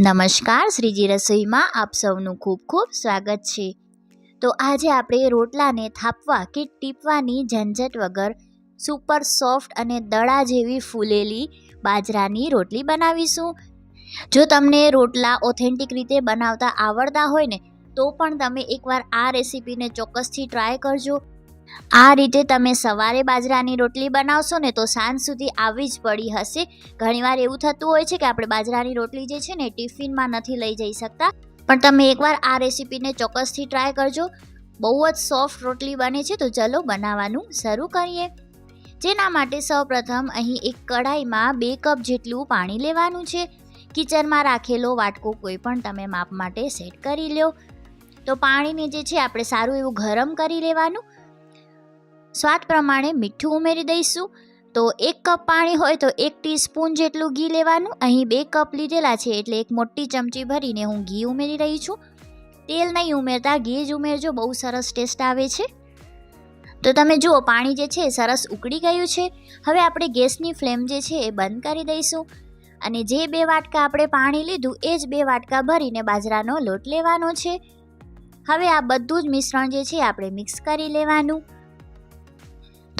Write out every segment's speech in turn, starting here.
નમસ્કાર, શ્રીજી રસોઈમાં આપ સૌનું ખૂબ ખૂબ સ્વાગત છે. તો આજે આપણે રોટલાને થાપવા કે ટીપવાની ઝંઝટ વગર સુપર સોફ્ટ અને દડા જેવી ફૂલેલી બાજરાની રોટલી બનાવીશું. જો તમને રોટલા ઓથેન્ટિક રીતે બનાવતા આવડતા હોય ને, તો પણ તમે એકવાર આ રેસીપીને ચોક્કસથી ટ્રાય કરજો. આ રીતે તમે સવારે બાજરાની રોટલી બનાવશો ને તો સાંજ સુધી આવી જ પડી હશે. ઘણીવાર એવું થતું હોય છે કે આપણે બાજરાની રોટલી જે છે ને ટિફિનમાં નથી લઈ જઈ શકતા. પણ તમે એકવાર આ રેસીપીને ચોક્કસથી ટ્રાય કરજો. બહુ જ સોફ્ટ રોટલી બને છે તો ચલો બનાવવાનું શરૂ કરીએ. જેના માટે સૌપ્રથમ અહીં એક કઢાઈમાં બે કપ જેટલું પાણી લેવાનું છે. કિચનમાં રાખેલો વાટકો કોઈ પણ તમે માપ માટે સેટ કરી લો. તો પાણીને જે છે આપણે સારું એવું ગરમ કરી લેવાનું. સ્વાદ પ્રમાણે મીઠું ઉમેરી દઈશું. તો એક કપ પાણી હોય તો એક ટીસ્પૂન જેટલું ઘી લેવાનું. અહીં બે કપ લીધેલા છે એટલે એક મોટી ચમચી ભરીને હું ઘી ઉમેરી રહી છું. તેલ નહીં ઉમેરતા, ઘી જ ઉમેરજો. બહુ સરસ ટેસ્ટ આવે છે. તો તમે જુઓ, પાણી જે છે સરસ ઉકળી ગયું છે. હવે આપણે ગેસની ફ્લેમ જે છે એ બંધ કરી દઈશું. અને જે બે વાટકા આપણે પાણી લીધું, એ જ બે વાટકા ભરીને બાજરાનો લોટ લેવાનો છે. હવે આ બધું જ મિશ્રણ જે છે આપણે મિક્સ કરી લેવાનું.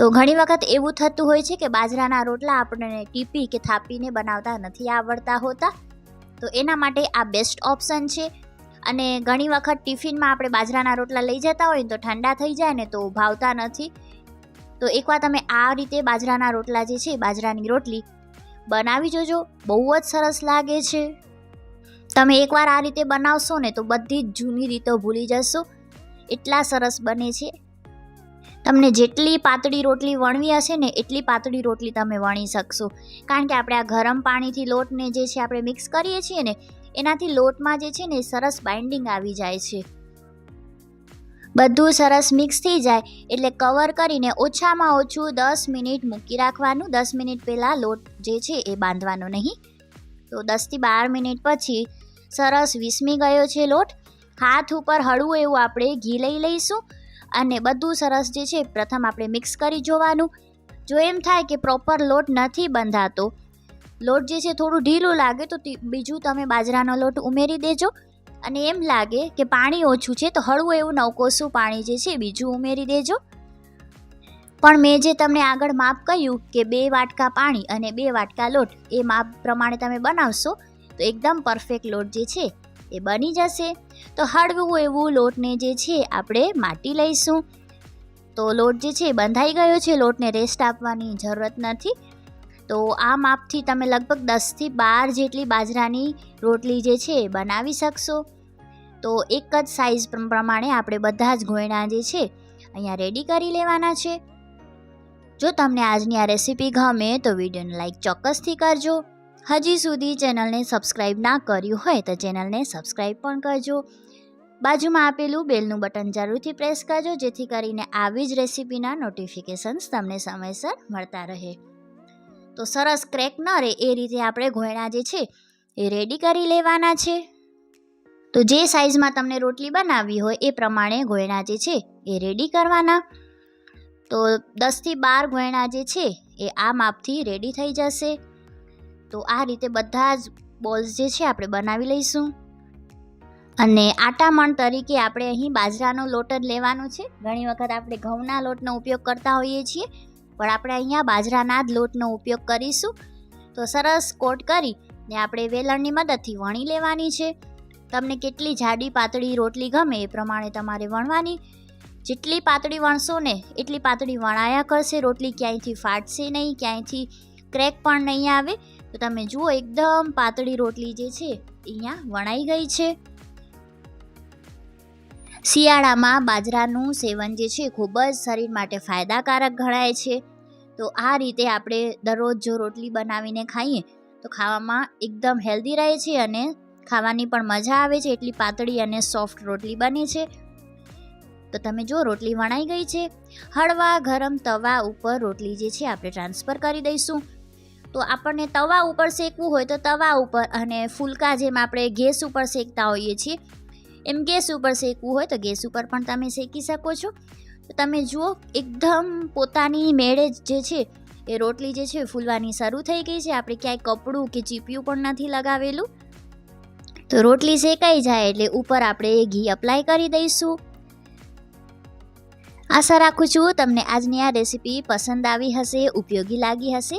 તો ઘણી વખત એવું થતું હોય છે કે બાજરાના રોટલા આપણને ટીપી કે થાપીને બનાવતા નથી આવડતા હોતા. તો એના માટે આ બેસ્ટ ઓપ્શન છે. અને ઘણી વખત ટિફિનમાં આપણે બાજરાના રોટલા લઈ જતા હોય ને તો ઠંડા થઈ જાય ને તો ભાવતા નથી. તો એકવાર તમે આ રીતે બાજરાના રોટલા જે છે, બાજરાની રોટલી બનાવી જોજો. બહુ જ સરસ લાગે છે. તમે એકવાર આ રીતે બનાવશો ને તો બધી જ જૂની રીતો ભૂલી જશો. એટલા સરસ બને છે. તમને જેટલી પાતળી રોટલી વણવી હશે ને એટલી પાતળી રોટલી તમે વણી શકશો. કારણ કે આપણે આ ગરમ પાણીથી લોટને જે છે આપણે મિક્સ કરીએ છીએ ને, એનાથી લોટમાં જે છે ને સરસ બાઇન્ડિંગ આવી જાય છે. બધું સરસ મિક્સ થઈ જાય એટલે કવર કરીને ઓછામાં ઓછું દસ મિનિટ મૂકી રાખવાનું. દસ મિનિટ પહેલાં લોટ જે છે એ બાંધવાનો નહીં. તો દસથી બાર મિનિટ પછી સરસ વિસમી ગયો છે લોટ. હાથ ઉપર હળવું એવું આપણે ઘી લઈ લઈશું. અને બધું સરસ જે છે પ્રથમ આપણે મિક્સ કરી જોવાનું. જો એમ થાય કે પ્રોપર લોટ નથી બંધાતો, લોટ જે છે થોડું ઢીલું લાગે તો બીજું તમે બાજરાનો લોટ ઉમેરી દેજો. અને એમ લાગે કે પાણી ઓછું છે તો હળવું એવું નવકોસું પાણી જે છે બીજું ઉમેરી દેજો. પણ મેં જે તમને આગળ માપ કહ્યું કે બે વાટકા પાણી અને બે વાટકા લોટ, એ માપ પ્રમાણે તમે બનાવશો તો એકદમ પરફેક્ટ લોટ જે છે એ બની જશે. તો હળવું એવું લોટને જે છે આપણે માટી લઈશું. તો લોટ જે છે બંધાઈ ગયો છે, લોટને રેસ્ટ આપવાની જરૂરત નથી. તો આ માપથી તમે લગભગ દસથી બાર જેટલી બાજરાની રોટલી જે છે બનાવી શકશો. તો એક જ સાઇઝ પ્રમાણે આપણે બધા જ ગોયણા જે છે અહીંયા રેડી કરી લેવાના છે. જો તમને આજની આ રેસીપી ગમે તો વિડીયોને લાઈક ચોક્કસથી કરજો. હજી સુધી ચેનલને સબસ્ક્રાઈબ ના કર્યું હોય તો ચેનલને સબસ્ક્રાઈબ પણ કરજો. બાજુમાં આપેલું બેલનું બટન જરૂરથી પ્રેસ કરજો, જેથી કરીને આવી જ રેસીપીના નોટિફિકેશન્સ તમને સમયસર મળતા રહે. તો સરસ ક્રેક ન રહે એ રીતે આપણે ગોયણા જે છે એ રેડી કરી લેવાના છે. તો જે સાઇઝમાં તમને રોટલી બનાવવી હોય એ પ્રમાણે ગોયણા જે છે એ રેડી કરવાના. તો દસથી બાર ગોયણા જે છે એ આ માપથી રેડી થઈ જશે. તો આ રીતે બધા જ બોલ્સ જે છે આપણે બનાવી લઈશું. અને આટામણ તરીકે આપણે અહીં બાજરાનો લોટ જ લેવાનો છે. ઘણી વખત આપણે ઘઉંના લોટનો ઉપયોગ કરતા હોઈએ છીએ, પણ આપણે અહીંયા બાજરાના જ લોટનો ઉપયોગ કરીશું. તો સરસ કોટ કરી ને આપણે વેલણની મદદથી વણી લેવાની છે. તમને કેટલી જાડી પાતળી રોટલી ગમે એ પ્રમાણે તમારે વણવાની. જેટલી પાતળી વણશો ને એટલી પાતળી વણાયા કરશે, રોટલી ક્યાંયથી ફાટશે નહીં, ક્યાંયથી ક્રેક પણ નહીં આવે. તો તમે જુઓ, એકદમ પાતળી રોટલી જે છે, અહીંયા વણાઈ ગઈ છે. શિયાળામાં બાજરાનું સેવન જે છે, ખૂબ જ શરીર માટે ફાયદાકારક ગણાય છે. તો આ રીતે આપણે દરરોજ જો રોટલી બનાવીને ખાઈએ, તો ખાવામાં એકદમ હેલ્ધી રહે છે અને ખાવાની પણ મજા આવે છે. એટલી પાતળી અને સોફ્ટ રોટલી બને છે. તો તમે જો રોટલી વણાઈ ગઈ છે. હળવા ગરમ તવા ઉપર રોટલી જે છે, આપણે ટ્રાન્સફર કરી દઈશું. તો આપણને તવા ઉપર શેકવું હોય તો તવા ઉપર અને ફૂલકા જેમ આપણે ગેસ ઉપર શેકતા હોઈએ છીએ, એમ ગેસ ઉપર શેકવું હોય તો ગેસ ઉપર પણ તમે શેકી શકો છો. તો તમે જુઓ, એકદમ પોતાની મેળે જે છે, એ રોટલી જે છે ફૂલવાની શરૂ થઈ ગઈ છે. આપણે ક્યાંય કપડું કે ચીપિયું પણ નથી લગાવેલું. તો રોટલી શેકાઈ જાય એટલે ઉપર આપણે ઘી અપ્લાય કરી દઈશું. આશા રાખું છું તમને આજની આ રેસીપી પસંદ આવી હશે, ઉપયોગી લાગી હશે.